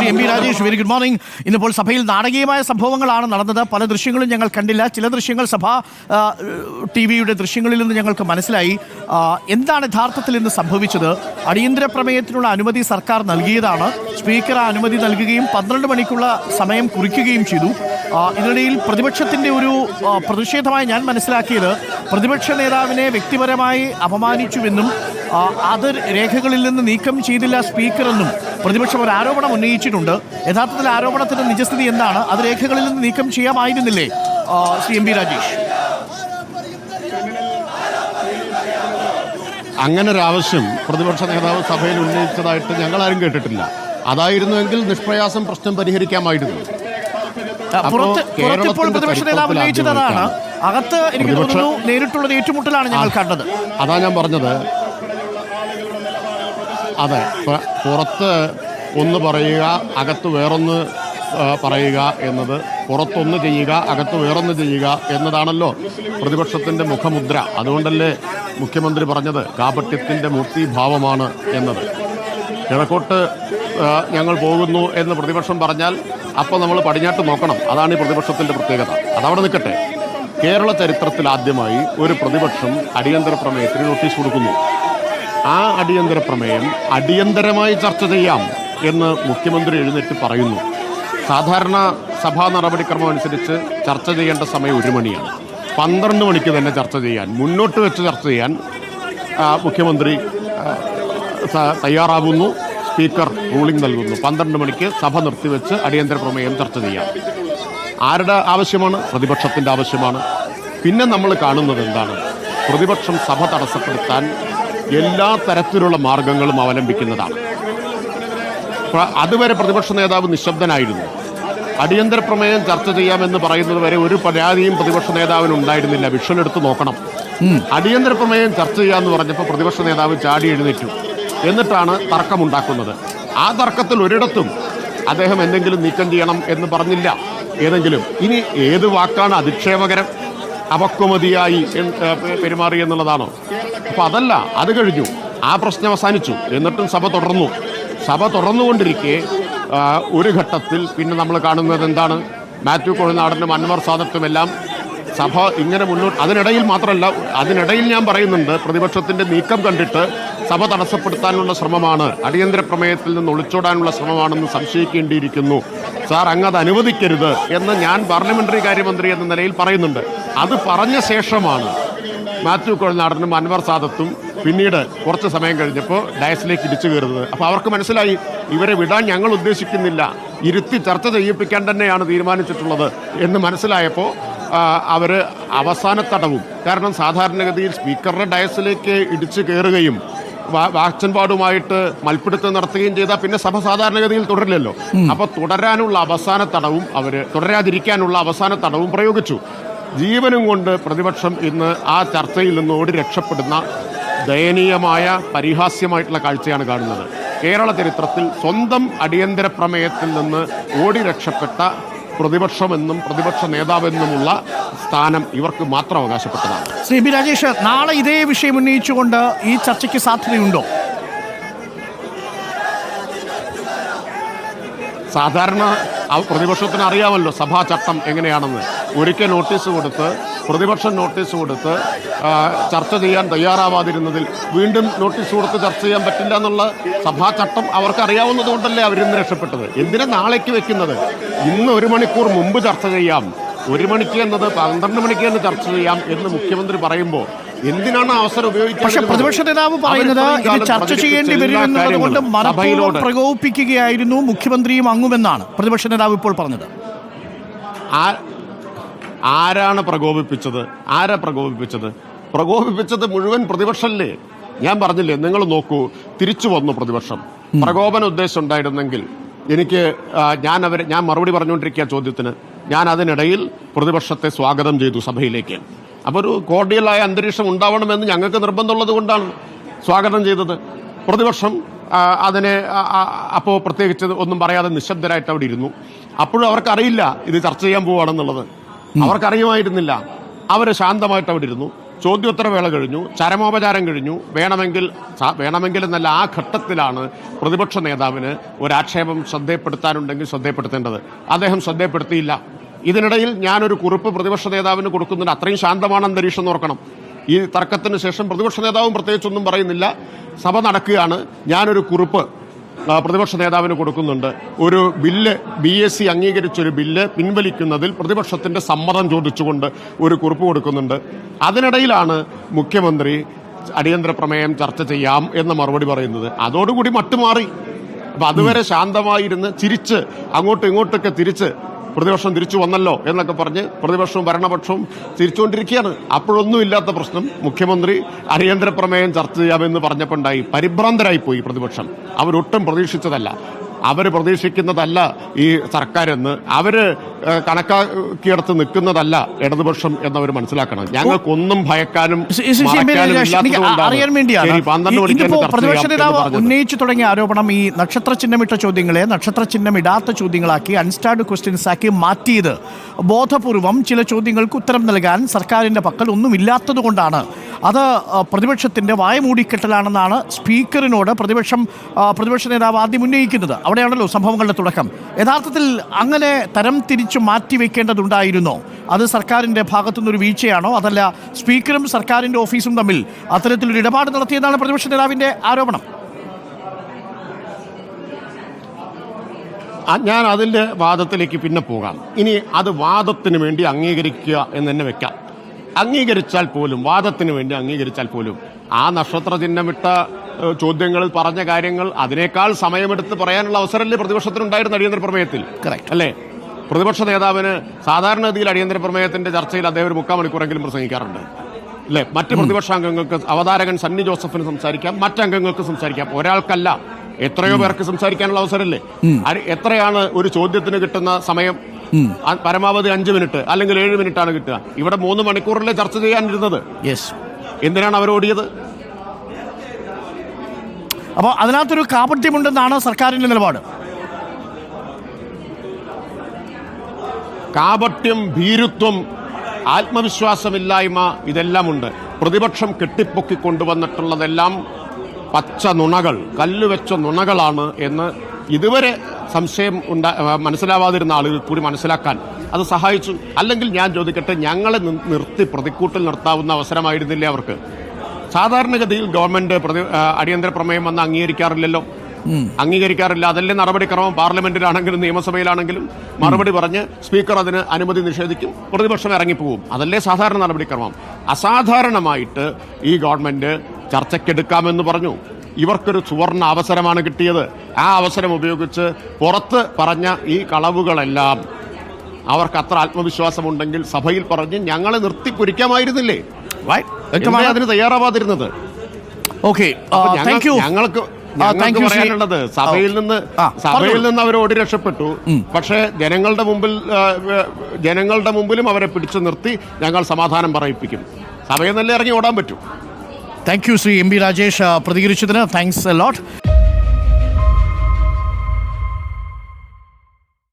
Shri M P Rajesh very good morning ഇന്നിപ്പോൾ സഭയിൽ നാടകീയമായ സംഭവങ്ങളാണ് നടന്നത്. പല ദൃശ്യങ്ങളും ഞങ്ങൾ കണ്ടില്ല. ചില ദൃശ്യങ്ങൾ സഭ ടി വിയുടെ ദൃശ്യങ്ങളിൽ നിന്ന് ഞങ്ങൾക്ക് മനസ്സിലായി. എന്താണ് യഥാർത്ഥത്തിൽ ഇന്ന് സംഭവിച്ചത്? അടിയന്തര പ്രമേയത്തിനുള്ള അനുമതി സർക്കാർ നൽകിയതാണ്. സ്പീക്കർ ആ അനുമതി നൽകുകയും പന്ത്രണ്ട് മണിക്കുള്ള സമയം കുറിക്കുകയും ചെയ്തു. ഇതിനിടയിൽ പ്രതിപക്ഷത്തിന്റെ ഒരു പ്രതിഷേധമായി ഞാൻ മനസ്സിലാക്കിയത് പ്രതിപക്ഷ നേതാവിനെ വ്യക്തിപരമായി അപമാനിച്ചുവെന്നും അത് രേഖകളിൽ നിന്ന് നീക്കം ചെയ്തില്ല സ്പീക്കർ എന്നും. പ്രതിപക്ഷം ഒരു ആരോപണം ഉന്നയിച്ചിട്ടുണ്ട്. യഥാർത്ഥത്തിൽ ആരോപണത്തിന്റെ നിജസ്ഥിതി എന്താണ്? അത് രേഖകളിൽ നിന്ന് നീക്കം ചെയ്യാമായിരുന്നില്ലേ? സി ശ്രീ എം പി രാജേഷ്. അങ്ങനെ ഒരു ആവശ്യം പ്രതിപക്ഷ നേതാവ് സഭയിൽ ഉന്നയിച്ചതായിട്ട് ഞങ്ങൾ ആരും കേട്ടിട്ടില്ല അതായിരുന്നുവെങ്കിൽ നിഷ്പ്രയാസം പ്രശ്നം പരിഹരിക്കാമായിരുന്നു. അകത്ത് എനിക്ക് തോന്നുന്നു നേരിട്ടുള്ള ഏറ്റുമുട്ടലാണ് ഞങ്ങൾ കണ്ടത്. അതാ ഞാൻ പറഞ്ഞത്. അതെ. പുറത്ത് ഒന്ന് പറയുക അകത്ത് വേറൊന്ന് പറയുക എന്നത് പുറത്തൊന്ന് ചെയ്യുക അകത്ത് വേറൊന്ന് ചെയ്യുക എന്നതാണല്ലോ പ്രതിപക്ഷത്തിന്റെ മുഖമുദ്ര. അതുകൊണ്ടല്ലേ മുഖ്യമന്ത്രി പറഞ്ഞത് കാപട്യത്തിന്റെ മൂർത്തിഭാവമാണ് എന്നത്. കിഴക്കോട്ട് ഞങ്ങൾ പോകുന്നു എന്ന് പ്രതിപക്ഷം പറഞ്ഞാൽ അപ്പോൾ നമ്മൾ പടിഞ്ഞാട്ട് നോക്കണം. അതാണ് ഈ പ്രതിപക്ഷത്തിന്റെ പ്രത്യേകത. അതവിടെ നിൽക്കട്ടെ. കേരള ചരിത്രത്തിൽ ആദ്യമായി ഒരു പ്രതിപക്ഷം അടിയന്തര പ്രമേയത്തിന് നോട്ടീസ് കൊടുക്കുന്നു. ആ അടിയന്തര പ്രമേയം അടിയന്തരമായി ചർച്ച ചെയ്യാം എന്ന് മുഖ്യമന്ത്രി എഴുന്നേറ്റ് പറയുന്നു. സാധാരണ സഭാ നടപടിക്രമം അനുസരിച്ച് ചർച്ച ചെയ്യേണ്ട സമയം ഒരു മണിയാണ്. പന്ത്രണ്ട് മണിക്ക് തന്നെ ചർച്ച ചെയ്യാൻ മുന്നോട്ട് വെച്ച് ചർച്ച ചെയ്യാൻ മുഖ്യമന്ത്രി തയ്യാറാകുന്നു. സ്പീക്കർ റൂളിംഗ് നൽകുന്നു. പന്ത്രണ്ട് മണിക്ക് സഭ നിർത്തിവെച്ച് അടിയന്തര പ്രമേയം ചർച്ച ചെയ്യാം. ആരുടെ ആവശ്യമാണ്? പ്രതിപക്ഷത്തിന്റെ ആവശ്യമാണ്. പിന്നെ നമ്മൾ കാണുന്നത് എന്താണ്? പ്രതിപക്ഷം സഭ തടസ്സപ്പെടുത്താൻ എല്ലാ തരത്തിലുള്ള മാർഗങ്ങളും അവലംബിക്കുന്നതാണ്. അതുവരെ പ്രതിപക്ഷ നേതാവ് നിശബ്ദനായിരുന്നു. അടിയന്തര പ്രമേയം ചർച്ച ചെയ്യാമെന്ന് പറയുന്നത് വരെ ഒരു പരാതിയും പ്രതിപക്ഷ നേതാവിന് ഉണ്ടായിരുന്നില്ല. വിഷ്വൽ എടുത്ത് നോക്കണം. അടിയന്തര പ്രമേയം ചർച്ച ചെയ്യാമെന്ന് പറഞ്ഞപ്പോൾ പ്രതിപക്ഷ നേതാവ് ചാടി എഴുന്നേറ്റു. എന്നിട്ടാണ് തർക്കമുണ്ടാക്കുന്നത്. ആ തർക്കത്തിൽ ഒരിടത്തും അദ്ദേഹം എന്തെങ്കിലും നീക്കം ചെയ്യണം എന്ന് പറഞ്ഞില്ല. ഏതെങ്കിലും. ഇനി ഏത് വാക്കാണ് അധിക്ഷേപകരം? അപക്വമതിയായി പെരുമാറി എന്നുള്ളതാണോ? അപ്പൊ അതല്ല അത് കഴിഞ്ഞു. ആ പ്രശ്നം അവസാനിച്ചു. എന്നിട്ടും സഭ തുടർന്നു. സഭ തുടർന്നുകൊണ്ടിരിക്കെ ഒരു ഘട്ടത്തിൽ പിന്നെ നമ്മൾ കാണുന്നത് എന്താണ്? മാത്യു കൊഴുനാടനും അൻവർ സാദത്തും എല്ലാം സഭ ഇങ്ങനെ മുന്നോട്ട് അതിനിടയിൽ മാത്രമല്ല അതിനിടയിൽ ഞാൻ പറയുന്നുണ്ട് പ്രതിപക്ഷത്തിന്റെ നീക്കം കണ്ടിട്ട് സഭ തടസ്സപ്പെടുത്താനുള്ള ശ്രമമാണ്. അടിയന്തര പ്രമേയത്തിൽ നിന്ന് ഒളിച്ചോടാനുള്ള ശ്രമമാണെന്ന് സംശയിക്കേണ്ടിയിരിക്കുന്നു. സാർ അങ്ങ് അത് അനുവദിക്കരുത് എന്ന് ഞാൻ പാർലമെന്ററി കാര്യമന്ത്രി എന്ന നിലയിൽ പറയുന്നുണ്ട്. അത് പറഞ്ഞ ശേഷമാണ് മാത്യു കൊഴനാടനും അൻവർ സാദത്തും പിന്നീട് കുറച്ച് സമയം കഴിഞ്ഞപ്പോൾ ഡയസിലേക്ക് ഇടിച്ചു കയറുന്നത്. അപ്പോൾ അവർക്ക് മനസ്സിലായി ഇവരെ വിടാൻ ഞങ്ങൾ ഉദ്ദേശിക്കുന്നില്ല. ഇരുത്തി ചർച്ച ചെയ്യിപ്പിക്കാൻ തന്നെയാണ് തീരുമാനിച്ചിട്ടുള്ളത് എന്ന് മനസ്സിലായപ്പോൾ അവർ അവസാന തടവും കാരണം സാധാരണഗതിയിൽ സ്പീക്കറുടെ ഡയസിലേക്ക് ഇടിച്ചു കയറുകയും വാ- വാക്ചൻപാടുമായിട്ട് മൽപ്പിടുത്തം നടത്തുകയും ചെയ്താൽ പിന്നെ സഭ സാധാരണഗതിയിൽ തുടരില്ലല്ലോ. അപ്പൊ തുടരാനുള്ള അവസാന തടവും അവർ തുടരാതിരിക്കാനുള്ള അവസാന തടവും പ്രയോഗിച്ചു. ജീവനും കൊണ്ട് പ്രതിപക്ഷം ഇന്ന് ആ ചർച്ചയിൽ നിന്ന് ഓടി രക്ഷപ്പെടുന്ന ദയനീയമായ പരിഹാസ്യമായിട്ടുള്ള കാഴ്ചയാണ് കാണുന്നത്. കേരള ചരിത്രത്തിൽ സ്വന്തം അടിയന്തര പ്രമേയത്തിൽ നിന്ന് ഓടി രക്ഷപ്പെട്ട പ്രതിപക്ഷമെന്നും പ്രതിപക്ഷ നേതാവെന്നുമുള്ള സ്ഥാനം ഇവർക്ക് മാത്രം അവകാശപ്പെട്ടതാണ്. ശ്രീ ബി രാജേഷ് നാളെ ഇതേ വിഷയം ഉന്നയിച്ചുകൊണ്ട് ഈ ചർച്ചയ്ക്ക് സാധ്യതയുണ്ടോ? സാധാരണ പ്രതിപക്ഷത്തിന് അറിയാമല്ലോ സഭാ ചട്ടം എങ്ങനെയാണെന്ന്. ഒരിക്കൽ നോട്ടീസ് കൊടുത്ത് പ്രതിപക്ഷം നോട്ടീസ് കൊടുത്ത് ചർച്ച ചെയ്യാൻ തയ്യാറാവാതിരുന്നതിൽ വീണ്ടും നോട്ടീസ് കൊടുത്ത് ചർച്ച ചെയ്യാൻ പറ്റില്ല എന്നുള്ള സഭാ ചട്ടം അവർക്ക് അറിയാവുന്നത് കൊണ്ടല്ലേ അവരിന്ന് രക്ഷപ്പെട്ടത്? എന്തിനാ നാളേക്ക് വെക്കുന്നത്? ഇന്ന് ഒരു മണിക്കൂർ മുമ്പ് ചർച്ച ചെയ്യാം. ഒരു മണിക്ക് എന്നത് പന്ത്രണ്ട് മണിക്ക് തന്നെ ചർച്ച ചെയ്യാം എന്ന് മുഖ്യമന്ത്രി പറയുമ്പോൾ എന്തിനാണ് അവസരം ഉപയോഗിക്കുന്നത്? പക്ഷേ പ്രതിപക്ഷ നേതാവ് പറയുന്നത് ഇത് ചർച്ച ചെയ്യേണ്ടി വരുമെന്നുള്ളത് കൊണ്ട് സഭയിലോട് പ്രകോപിപ്പിക്കുകയായിരുന്നു മുഖ്യമന്ത്രിയും അങ്ങുമെന്നാണ് പ്രതിപക്ഷ നേതാവ് ഇപ്പോൾ പറഞ്ഞത്. ആ- ആരാണ് പ്രകോപിപ്പിച്ചത്? ആരാ പ്രകോപിപ്പിച്ചത്? പ്രകോപിപ്പിച്ചത് മുഴുവൻ പ്രതിപക്ഷമല്ലേ ഞാൻ പറഞ്ഞില്ലേ നിങ്ങൾ നോക്കൂ തിരിച്ചു വന്നു പ്രതിപക്ഷം. പ്രകോപന ഉദ്ദേശം ഉണ്ടായിരുന്നെങ്കിൽ എനിക്ക് ഞാൻ അവരെ ഞാൻ മറുപടി പറഞ്ഞുകൊണ്ടിരിക്കുക ചോദ്യത്തിന്. ഞാൻ അതിനിടയിൽ പ്രതിപക്ഷത്തെ സ്വാഗതം ചെയ്തു സഭയിലേക്ക്. അപ്പോൾ ഒരു കോർഡിയലായ അന്തരീക്ഷം ഉണ്ടാവണമെന്ന് ഞങ്ങൾക്ക് നിർബന്ധമുള്ളത് കൊണ്ടാണ് സ്വാഗതം ചെയ്തത്. പ്രതിപക്ഷം അതിനെ അപ്പോൾ പ്രത്യേകിച്ച് ഒന്നും പറയാതെ നിശബ്ദരായിട്ട് അവിടെ ഇരുന്നു. അപ്പോഴും അവർക്കറിയില്ല ഇത് ചർച്ച ചെയ്യാൻ പോവുകയാണെന്നുള്ളത് അവർക്കറിയുമായിരുന്നില്ല. അവർ ശാന്തമായിട്ട് അവിടെ ഇരുന്നു ചോദ്യോത്തരവേള കഴിഞ്ഞു. ചരമോപചാരം കഴിഞ്ഞു. വേണമെങ്കിൽ വേണമെങ്കിൽ എന്നല്ല ആ ഘട്ടത്തിലാണ് പ്രതിപക്ഷ നേതാവിന് ഒരാക്ഷേപം ശ്രദ്ധയപ്പെടുത്താനുണ്ടെങ്കിൽ ശ്രദ്ധയപ്പെടുത്തേണ്ടത്. അദ്ദേഹം ശ്രദ്ധയപ്പെടുത്തിയില്ല. ഇതിനിടയിൽ ഞാനൊരു കുറിപ്പ് പ്രതിപക്ഷ നേതാവിന് കൊടുക്കുന്നുണ്ട്. അത്രയും ശാന്തമാണ് അന്തരീക്ഷം നോക്കണം ഈ തർക്കത്തിന് ശേഷം പ്രതിപക്ഷ നേതാവും പ്രത്യേകിച്ചൊന്നും പറയുന്നില്ല. സഭ നടക്കുകയാണ്. ഞാനൊരു കുറിപ്പ് പ്രതിപക്ഷ നേതാവിന് കൊടുക്കുന്നുണ്ട്. ഒരു ബില്ല് ബി എസ് സി അംഗീകരിച്ചൊരു ബില്ല് പിൻവലിക്കുന്നതിൽ പ്രതിപക്ഷത്തിന്റെ സമ്മതം ചോദിച്ചുകൊണ്ട് ഒരു കുറിപ്പ് കൊടുക്കുന്നുണ്ട്. അതിനിടയിലാണ് മുഖ്യമന്ത്രി അടിയന്തര പ്രമേയം ചർച്ച ചെയ്യാം എന്ന മറുപടി പറയുന്നത്. അതോടുകൂടി മട്ടുമാറി. അപ്പൊ അതുവരെ ശാന്തമായിരുന്ന് ചിരിച്ച് അങ്ങോട്ടും ഇങ്ങോട്ടൊക്കെ തിരിച്ച് പ്രതിപക്ഷം തിരിച്ചു വന്നല്ലോ എന്നൊക്കെ പറഞ്ഞ് പ്രതിപക്ഷവും ഭരണപക്ഷവും തിരിച്ചുകൊണ്ടിരിക്കുകയാണ്. അപ്പോഴൊന്നും ഇല്ലാത്ത പ്രശ്നം. മുഖ്യമന്ത്രി അടിയന്തര പ്രമേയം ചർച്ച ചെയ്യാമെന്ന് പറഞ്ഞപ്പോണ്ടായി പരിഭ്രാന്തരായി പോയി പ്രതിപക്ഷം. അവരൊട്ടും പ്രതീക്ഷിച്ചതല്ല. അവർ പ്രതീക്ഷിക്കുന്നതല്ല ഈ സർക്കാരെന്ന് ഏഹ്, കണക്കാക്കിയെടുത്ത് നിൽക്കുന്നതല്ല ഇടതുപക്ഷം എന്നവർ മനസ്സിലാക്കണം ഞങ്ങൾക്കൊന്നും ഭയക്കാനും അറിയാൻ വേണ്ടിയാണ് ഉന്നയിച്ചു തുടങ്ങിയ ആരോപണം ഈ നക്ഷത്ര ചിഹ്നമിട്ട ചോദ്യങ്ങളെ നക്ഷത്ര ചിഹ്നമിടാത്ത ചോദ്യങ്ങളാക്കി അൺസ്റ്റാർഡ് ക്വസ്റ്റ്യൻസ് ആക്കി മാറ്റിയത് ബോധപൂർവം ചില ചോദ്യങ്ങൾക്ക് ഉത്തരം നൽകാൻ സർക്കാരിന്റെ പക്കൽ ഒന്നുമില്ലാത്തത് കൊണ്ടാണ് അത് പ്രതിപക്ഷത്തിന്റെ പ്രതിപക്ഷത്തിന്റെ വായ മൂടിക്കെട്ടലാണെന്നാണ് സ്പീക്കറിനോട് പ്രതിപക്ഷം പ്രതിപക്ഷ നേതാവ് ആദ്യം ഉന്നയിക്കുന്നത്. അവിടെയാണല്ലോ സംഭവങ്ങളുടെ തുടക്കം. യഥാർത്ഥത്തിൽ അങ്ങനെ തരം തിരിച്ചു മാറ്റിവെക്കേണ്ടതുണ്ടായിരുന്നോ അത് സർക്കാരിന്റെ ഭാഗത്തുനിന്നൊരു വീഴ്ചയാണോ? അതല്ല സ്പീക്കറും സർക്കാരിന്റെ ഓഫീസും തമ്മിൽ അത്തരത്തിലൊരു ഇടപാട് നടത്തിയെന്നാണ് പ്രതിപക്ഷ നേതാവിന്റെ ആരോപണം. ഞാൻ അതിന്റെ വാദത്തിലേക്ക് പിന്നെ പോകാം. ഇനി അത് വാദത്തിന് വേണ്ടി അംഗീകരിക്കുക എന്ന് തന്നെ വെക്കാം. അംഗീകരിച്ചാൽ പോലും വാദത്തിന് വേണ്ടി അംഗീകരിച്ചാൽ പോലും ആ നക്ഷത്ര ചിഹ്നമിട്ട ചോദ്യങ്ങളിൽ പറഞ്ഞ കാര്യങ്ങൾ അതിനേക്കാൾ സമയമെടുത്ത് പറയാനുള്ള അവസരമല്ലേ പ്രതിപക്ഷത്തിനുണ്ടായിരുന്ന അടിയന്തര പ്രമേയത്തിൽ. അല്ലേ? പ്രതിപക്ഷ നേതാവിന് സാധാരണഗതിയിൽ അടിയന്തര പ്രമേയത്തിന്റെ ചർച്ചയിൽ അദ്ദേഹം ഒരു മുക്കാൽ മണിക്കൂറെങ്കിലും പ്രസംഗിക്കാറുണ്ട്. അല്ലെ? മറ്റ് പ്രതിപക്ഷ അംഗങ്ങൾക്ക് അവതാരകൻ സണ്ണി ജോസഫിന് സംസാരിക്കാം മറ്റംഗങ്ങൾക്ക് സംസാരിക്കാം. ഒരാൾക്കല്ല എത്രയോ പേർക്ക് സംസാരിക്കാനുള്ള അവസരമല്ലേ? എത്രയാണ് ഒരു ചോദ്യത്തിന് കിട്ടുന്ന സമയം? പരമാവധി അഞ്ച് മിനിറ്റ് അല്ലെങ്കിൽ ഏഴ് മിനിറ്റ് ആണ് കിട്ടുക. ഇവിടെ മൂന്ന് മണിക്കൂറിലെ ചർച്ച ചെയ്യാനിരുന്നത്. യെസ് എന്തിനാണ് അവർ ഓടിയത്? അപ്പോൾ അതിനകത്തൊരു കാപട്യമുണ്ടെന്നാണ് സർക്കാരിന്റെ നിലപാട്. കാപട്യം ഭീരുത്വം ആത്മവിശ്വാസമില്ലായ്മ ഇതെല്ലാം ഉണ്ട് പ്രതിപക്ഷം കെട്ടിപ്പൊക്കി കൊണ്ടുവന്നിട്ടുള്ളതെല്ലാം പച്ച നുണകൾ കല്ലുവെച്ച നുണകളാണ് എന്ന് ഇതുവരെ സംശയം ഉണ്ടാ മനസ്സിലാവാതിരുന്ന ആളുകൾ കൂടി മനസ്സിലാക്കാൻ അത് സഹായിച്ചു. അല്ലെങ്കിൽ ഞാൻ ചോദിക്കട്ടെ ഞങ്ങളെ നിർത്തി പ്രതിക്കൂട്ടിൽ നിർത്താവുന്ന അവസരമായിരുന്നില്ലേ അവർക്ക്? സാധാരണഗതിയിൽ ഗവൺമെന്റ് പ്രതി അടിയന്തര പ്രമേയം വന്ന് അംഗീകരിക്കാറില്ലല്ലോ. അംഗീകരിക്കാറില്ല. അതല്ലേ നടപടിക്രമം? പാർലമെന്റിലാണെങ്കിലും നിയമസഭയിലാണെങ്കിലും മറുപടി പറഞ്ഞ് സ്പീക്കർ അതിന് അനുമതി നിഷേധിക്കും. പ്രതിപക്ഷം ഇറങ്ങിപ്പോവും. അതല്ലേ സാധാരണ നടപടിക്രമം? അസാധാരണമായിട്ട് ഈ ഗവൺമെന്റ് ചർച്ചയ്ക്കെടുക്കാമെന്ന് പറഞ്ഞു. ഇവർക്കൊരു സുവർണ അവസരമാണ് കിട്ടിയത്. ആ അവസരം ഉപയോഗിച്ച് പുറത്ത് പറഞ്ഞ ഈ കളവുകളെല്ലാം അവർക്ക് അത്ര ആത്മവിശ്വാസമുണ്ടെങ്കിൽ സഭയിൽ പറഞ്ഞ് ഞങ്ങളെ നിർത്തി പൊരിക്കാമായിരുന്നില്ലേ Right. എന്തേ വ്യക്തമാണ് അതിന് തയ്യാറാവാതിരുന്നത്? ഓക്കെ യു ഞങ്ങൾക്ക് ഞങ്ങൾക്ക് you, പറയാനുള്ളത് സഭയിൽ നിന്ന് ആ, സഭയിൽ നിന്ന് അവർ ഓടി രക്ഷപ്പെട്ടു പക്ഷേ ജനങ്ങളുടെ മുമ്പിൽ ജനങ്ങളുടെ മുമ്പിലും അവരെ പിടിച്ചു നിർത്തി ഞങ്ങൾ സമാധാനം പറയിപ്പിക്കും. സഭയിൽ നിന്നല്ലേ ഇറങ്ങി ഓടാൻ പറ്റൂ. Thank you Shri M B Rajesh. പ്രതികരിച്ചതിന് thanks lot